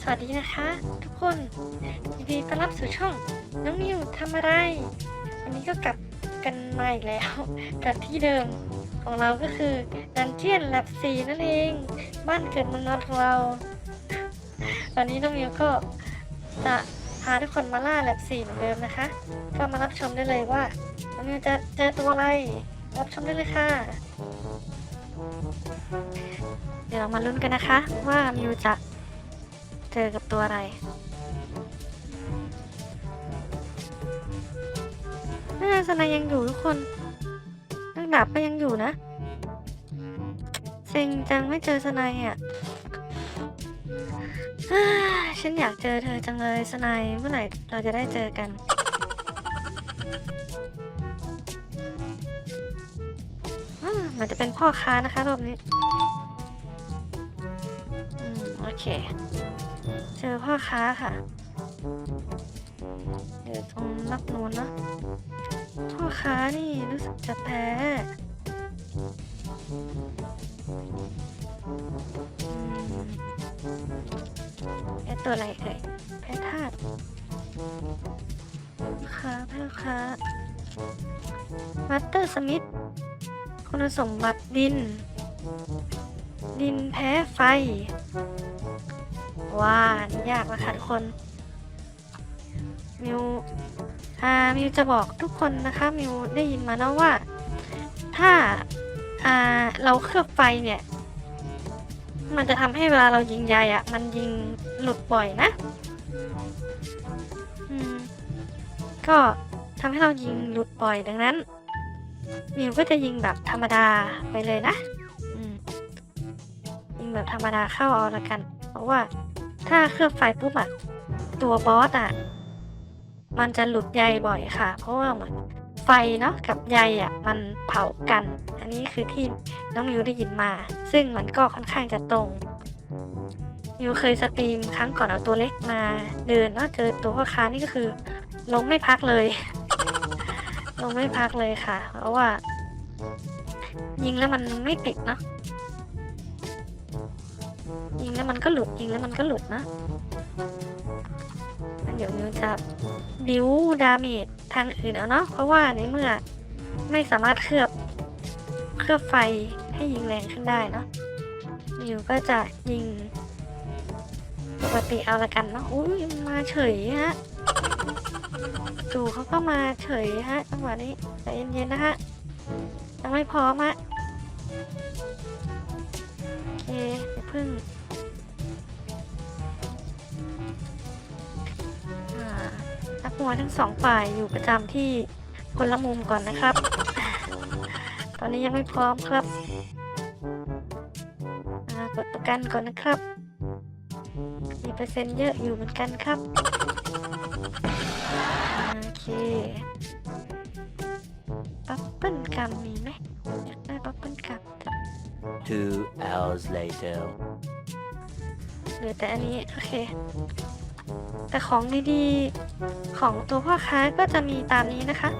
สวัสดีนะคะ ทุกคนยินดีต้อนรับสู่ช่อง น้องนิวทำอะไร วันนี้ก็กลับกันมาอีกแล้วกับที่เดิมของเราก็คือดันเจียนแลบสีนั่นเอง บ้านเกิดเมืองนอนของเรา ตอนนี้น้องนิวก็จะพาทุกคนมาล่าแลบสีเหมือนเดิมนะคะ ก็มารับชมได้เลยว่าน้องนิวจะเจอตัวอะไร รับชมได้เลยค่ะเดี๋ยวเรามาลุ้นกันนะคะ ว่ามิวจะ เจอกับตัวอะไร น่าสนายังอยู่ทุกคนนักดาบก็ยังอยู่นะเซ็งจังไม่เจอสนายอะฉันอยากเจอเธอจังเลยสนายเมื่อไหร่เราจะได้เจอกันอืมมันจะเป็นพ่อค้านะคะรอบนี้ อืม โอเค เจอพ่อค้าค่ะเดี๋ยวตรงนักนูนเนอะพ่อค้านี่รู้สึกจะแพ้แพ้ตัวอะไรเอ่ยแพ้ธาตุพ่อค้าพ่อค้ามัตเตอร์สมิธคุณสมบัติดิน ดินแพ้ไฟ ว้ายากนะค่ะทุกคนมิวอ่ามิวจะบอกทุกคนนะคะมิวได้ยินมานะว่า ถ้าอ่าเราเคลือบไฟเนี่ย มันจะทำให้เวลาเรายิงยายอะ่ะ มันยิงหลุดบ่อยนะอืมก็ทำให้เรายิงหลุดบ่อยดังนั้นมิวก็จะยิงแบบธรรมดาไปเลยนะอืมยิงแบบธรรมดาเข้าเอาละกัน เพราะว่า ถ้าเคลือบไฟปุ๊บอะตัวบอสอะมันจะหลุดใยบ่อยค่ะ เพราะว่าเหมือนไฟเนาะกับใยอะมันเผากัน อันนี้คือที่น้องมิวได้ยินมา ซึ่งมันก็ค่อนข้างจะตรงมิวเคยสตรีมครั้งก่อนเอาตัวเล็กมา เดินแล้วเจอตัวพ่อค้านี่ก็คือ ลงไม่พักเลย ลงไม่พักเลยค่ะ เพราะว่า ยิงแล้วมันไม่ติดเนาะ แล้วมันก็หลุดยิงแล้วมันก็หลุดนะงั้นเดี๋ยวนิวจะบิวดาเมจทางอื่นเอาเนาะเพราะว่าในเมื่อไม่สามารถเคลือบเคลือบไฟให้ยิงแรงขึ้นได้เนาะนิวก็จะยิงปกติเอาละกันเนาะอุ้ยมาเฉยฮะจู่เขาก็มาเฉยฮะจังหวะนี้ใจเย็นๆนะฮะยังไม่พร้อมฮะโอเคเดี๋ยพึ่ง นักมวยทั้งสองฝ่ายอยู่ประจำที่คนละมุมก่อนนะครับ ตอนนี้ยังไม่พร้อมครับอ่ากดประกันก่อนนะครับ มีเปอร์เซ็นต์เยอะอยู่เหมือนกันครับ โอเคบับเปิ้ลกัมมีไหมอยากได้บับเปิ้ลกัมจ้ะ Two hours later. เหลือแต่อันนี้ โอเค แต่ของดีๆ ของตัวพ่อค้าก็จะมีตามนี้นะคะ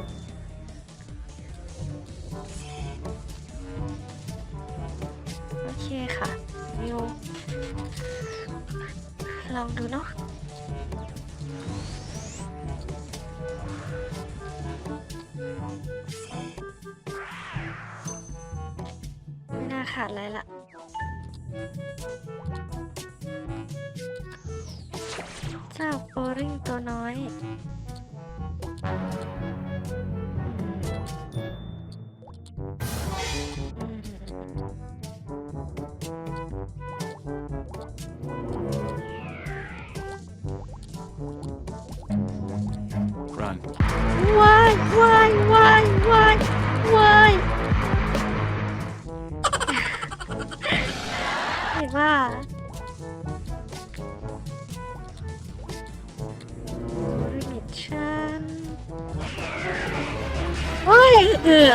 โอ้ยเออ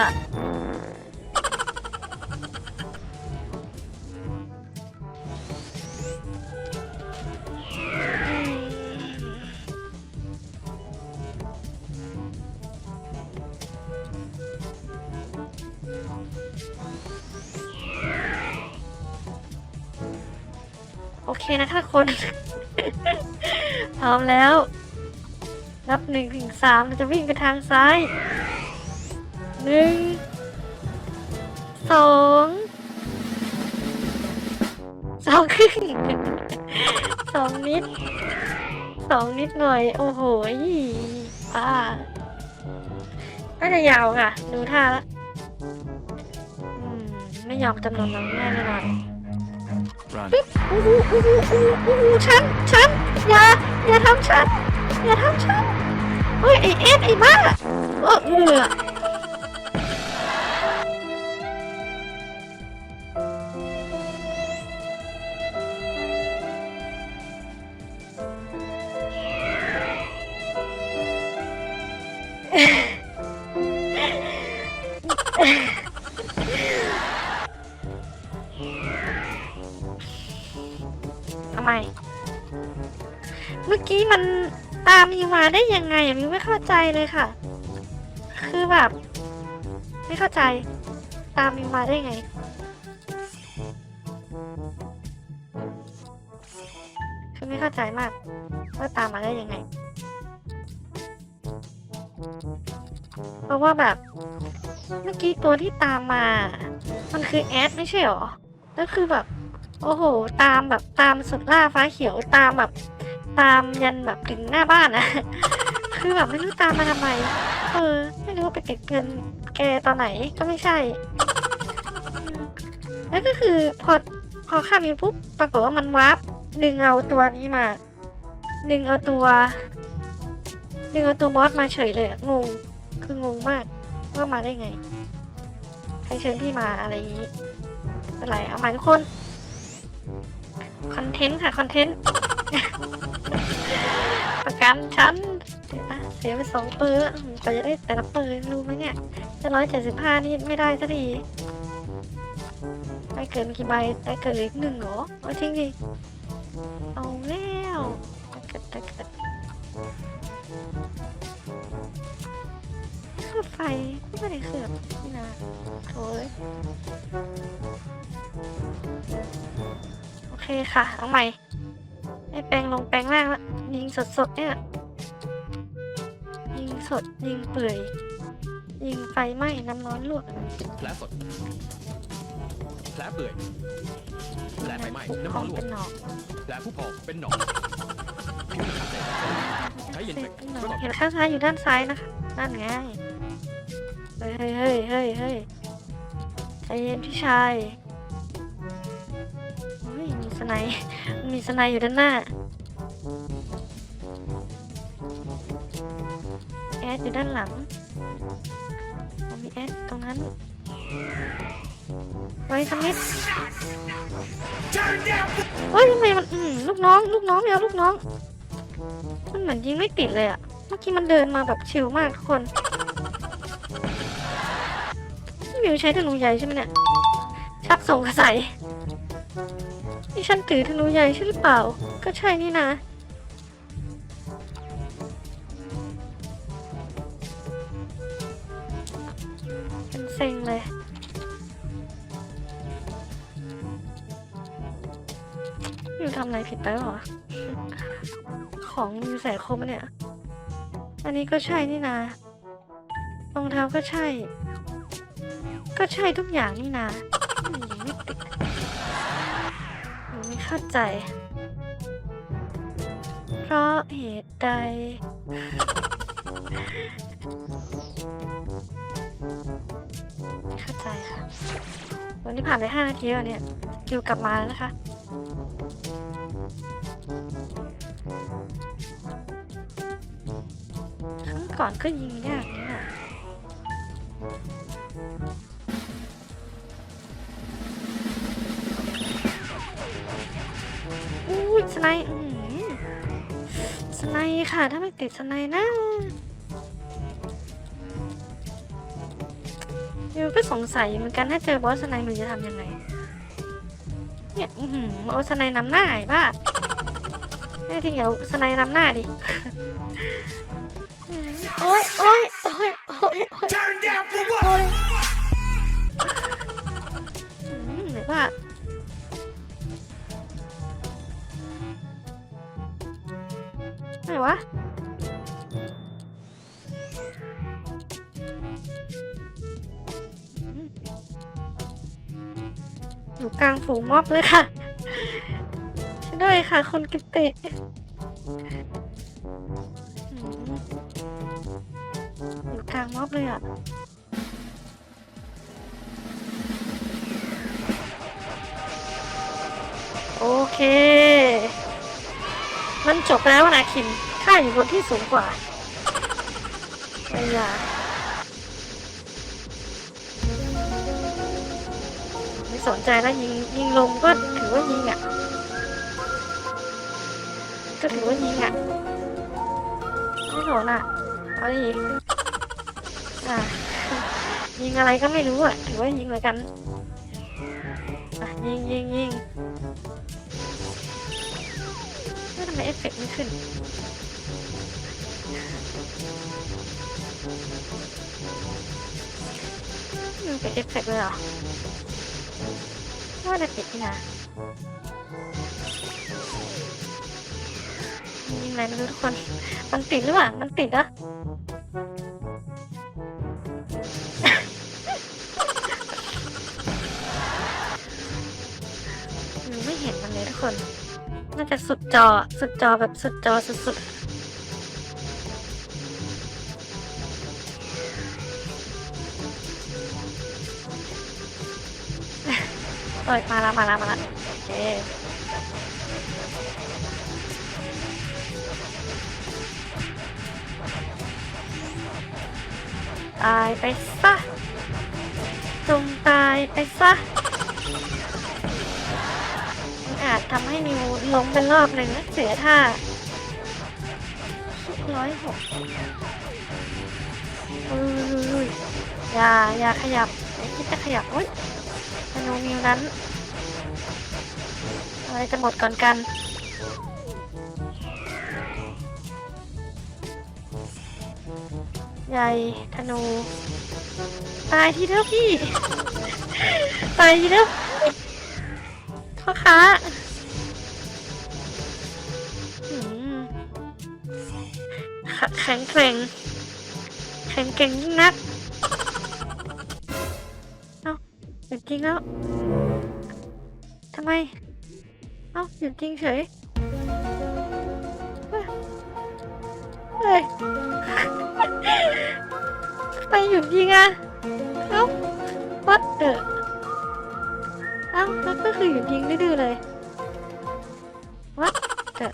โอเคนะคะคน พร้อมแล้ว นับหนึ่งถึงสามเราจะวิ่งไปทางซ้าย หนึ่งสองสองครึ่งสองนิดสองนิดหน่อย โอ้โหป้าน่าจะยาวค่ะ ดูท่าแล้วอืมไม่ยอมจำนวนน้ำแน่แน่นอน Run. อู้หูอู้หูอู้หูอู้หูฉันฉันอย่าอย่าทำฉันอย่าทำฉันเฮ้ยไอเอ็ดไอบ้าเออเออ เข้าใจเลยค่ะ คือแบบ ไม่เข้าใจ ตามมิวมาได้ไง คือไม่เข้าใจมาก ว่าตามมาได้ยังไง เพราะว่าแบบ เมื่อกี้ตัวที่ตามมา มันคือแอดไม่ใช่หรอ แล้วคือแบบ โอ้โห ตามแบบตามสุดล่าฟ้าเขียวตามแบบ ตามยันแบบถึงหน้าบ้านอะ คือแบบไม่รู้ตามมาทำไม เออ ไม่รู้ว่าไปเก็บเงินแกตอนไหนก็ไม่ใช่ แล้วก็คือพอพอข้ามไปปุ๊บปรากฏว่ามันวาร์ปดึงเอาตัวนี้มา ดึงเอาตัว ดึงเอาตัวมอสมาเฉยเลยอะงง คืองงมากว่ามาได้ไง ใครเชิญพี่มาอะไรอย่างนี้อะไรเอาใหม่ทุกคน คอนเทนต์ค่ะ คอนเทนต์ ประกันชั้น เสียไปสองเปอร์อืมกว่าจะได้แต่ละเปอร์รู้ไหมเนี่ยจะร้อยเจ็ดสิบห้านี่ไม่ได้สักทีได้เกินกี่ใบได้เกินอีกหนึ่งเหรอเอาจริงดิเอาแล้วได้เกิดได้เกิดคือไฟก็ไม่ได้เครือบนี่นะโถ่เอ้ยโอเคค่ะเอาใหม่ไอ้แปลงลงแปลงล่างละยิงสดๆเนี่ย สด ยิงเปื่อย ยิงไฟไหม้น้ำร้อนลวกแผลสดแผลเปื่อยแผลไฟไหม้น้ำขร้อองนลวเป็กนหนอกแผลผู้พองเป็นหนองผิวหนังอักเสบใช้เย็นเสเฟร็กจเป็นหนอช่วยกบำเห็รุนงข้างซ้ายอยู่ด้านซ้ายนะคะนั่นไงเฮ้ยเฮ้ยเฮ้ยเฮ้ยเฮ้ยใจเย็นพี่ชายเฮ้ยมีสไนด์มีสไนด์อยู่ด้านหน้า ดอยู่ด้านหลังอ๋อมีแอดตรงนั้นไว้สมิธเฮ้ยทำไมมันอืมลูกน้องลูกน้องไม่เอาลูกน้อง มันเหมือนยิงไม่ติดเลยอะเมื่อกี้มันเดินมาแบบชิลมากทุกคนพี่มิวใช้ธนูใหญ่ใช่ไหมเนี่ยชักส่งกระใสนี่ฉันถือธนูใหญ่ใช่หรือเปล่า ก็ใช่นี่นะ เซ็งเลยมิวทำอะไรผิดไปหรอ ของมิวใส่ครบเนี่ย อันนี้ก็ใช่นี่นารองเท้าก็ใช่ ก็ใช่ทุกอย่างนี่นาไม่ติดหนูไม่เข้าใจ เพราะเหตุใด เข้าใจค่ะ วันนี้ผ่านไปห้านาทีแล้วเนี่ยคิวกลับมาแล้วนะคะ ครั้งก่อนก็ยิงยากนี่น่ะอุ้ยสไนด์สไนด์ค่ะ ถ้าไม่ติดสไนด์นะ มิวก็สงสัยเหมือนกันถ้าเจอบอสสไนด์มิวจะทำยังไง เนี่ยอือหือเอาสไนด์นำหน้าไอ้บ้าแน่ที่เดี๋ยวสไนด์นำหน้าดิโอ๊ยโอ๊ยโอ๊ยโอ๊ยโอ๊ย กลางฝูงม็อบเลยค่ะช่วยด้วยค่ะคนกิตติอยู่กลางม็อบเลยอะโอเค มันจบแล้วนะคิมข้าอยู่บนที่สูงกว่าไม่อยาก สนใจแล้วยิงยิงลงก็ถือว่ายิงอะก็ถือว่ายิงอะไม่สนอะเอาดิอะยิงอะไรก็ไม่รู้อะถือว่ายิงเลยกันอะยิงยิงยิงไม่ทำไมเอฟเฟกต์ไม่ขึ้นมันเป็นเอฟเฟกต์เลยเหรอ ว่าจะปิดนี่นะยิงอะไรไม่รู้ทุกคน มันติดหรือเปล่า มันติดเหรอะไม่เห็นมันเลยทุกคน น่าจะสุดจอ สุดจอแบบสุดจอสุดๆ เอ้ยมาแล้วมาแล้วมาแล้วโอเคตายไปซะจงตายไปซะอาจทำให้นิวล้มเป็นรอบหนึ่งนะเสียท่าร้อยหกอุ้ยอย่าอย่าขยับอย่คิดจะขยับอุ้ย ธนูนิวนั้นอะไรจะหมดก่อนกันใหญ่ธนู ตายทีเถอะพี่ ตายทีเถอะพ่อค้าแข็งแกร่งแข็งแกร่งยิ่งนัก จริงแล้วทำไม เอ้าหยุดจริงเฉยเฮ้ยไปหยุดยิงอะเอ้าวัดเออเอ้าแล้วก็คือหยุดยิงดื้อเลยวัดเออ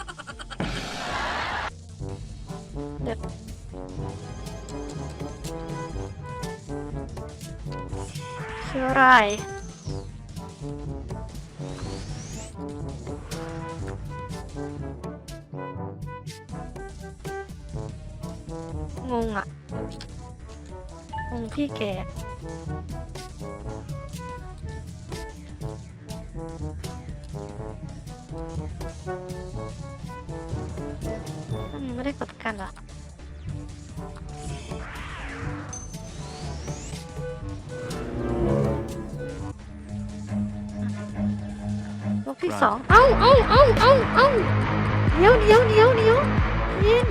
เดี๋ยว คืออะไรงงอะงงพี่แก ที่สองเอ้าเอ้าเอ้าเอ้าเอ้าเดี๋ยวเดี๋ยวเดี๋ยวเดี๋ยวยิน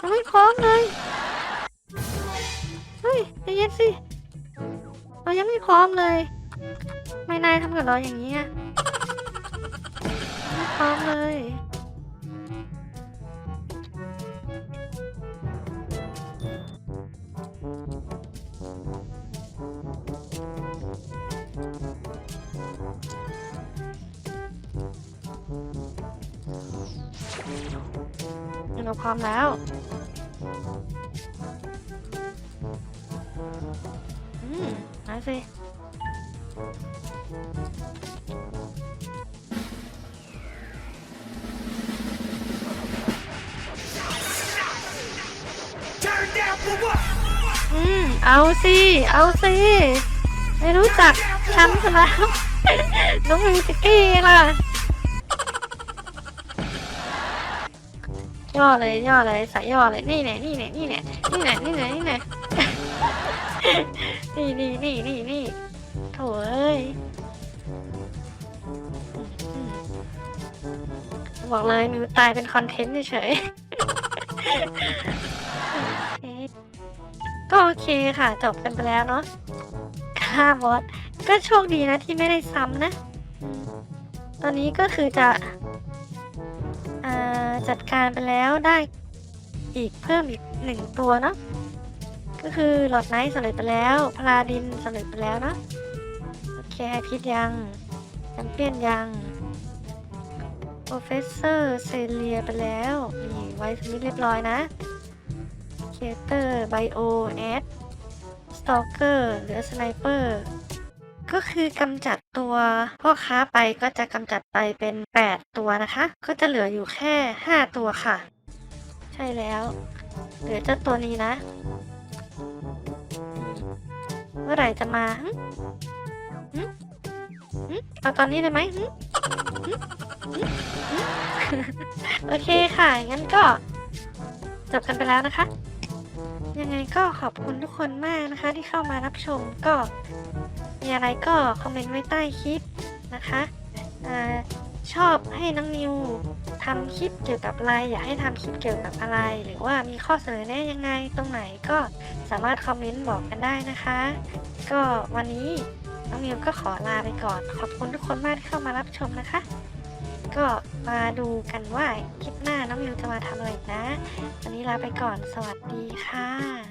ยังไม่พร้อมเลยเฮ้ยใจเย็นสิเรายังไม่พร้อมเลยไม่นายทำกับเราอย่างนี้อะไม่พร้อมเลย เราพร้อมแล้ว อืมมาสิอืม เอาสิ เอาสิ ไม่รู้จักฉันซะแล้ว น้องมิวสิกี้ล่ะ ย่อเลยย่อเลยใส่ย่อเลยนี่แน่นี่แน่นี่แน่นี่แน่นี่แน่นี่แน่นี่นี่นี่นี่นี่โถ่เอ้ยบอกเลยมิวตายเป็นคอนเทนต์เฉยก็โอเคค่ะ จบกันไปแล้วเนาะค่าบอสก็โชคดีนะที่ไม่ได้ซ้ำนะ ตอนนี้ก็คือจะ จัดการไปแล้วได้อีกเพิ่มอีกหนึ่งตัวเนาะก็คือหลอดไนท์สำเร็จไปแล้วพลาดินสำเร็จไปแล้วเนาะโอเคไฮพิษยังแชมเปี้ยนยังโปรเฟสเซอร์เซเลียไปแล้วมีไวท์สมิธเรียบร้อยนะเคเตอร์ไบโอแอดสตอกเกอร์หรือสไนเปอร์ก็คือกำจัด ตัวพ่อค้าไปก็จะกำจัดไปเป็น 8 ตัวนะคะ ก็จะเหลืออยู่แค่ 5 ตัวค่ะ ใช่แล้ว เหลือเจ้าตัวนี้นะ เมื่อไหร่จะมาเอาตอนนี้เลยไหมโอเคค่ะ งั้นก็จบกันไปแล้วนะคะ ยังไงก็ขอบคุณทุกคนมากนะคะที่เข้ามารับชมก็ มีอะไรก็คอมเมนต์ไว้ใต้คลิปนะคะอชอบให้น้องนิวทำคลิปเกี่ยวกับอะไร อยากให้ทำคลิปเกี่ยวกับอะไร หรือว่ามีข้อเสนอแนะยังไงตรงไหนก็สามารถคอมเมนต์บอกกันได้นะคะ ก็วันนี้น้องนิวก็ขอลาไปก่อน ขอบคุณทุกคนมากที่เข้ามารับชมนะคะ ก็ มาดูกันว่าคลิปหน้าน้องมิวจะมาทำอะไรนะ วันนี้ลาไปก่อนสวัสดีค่ะ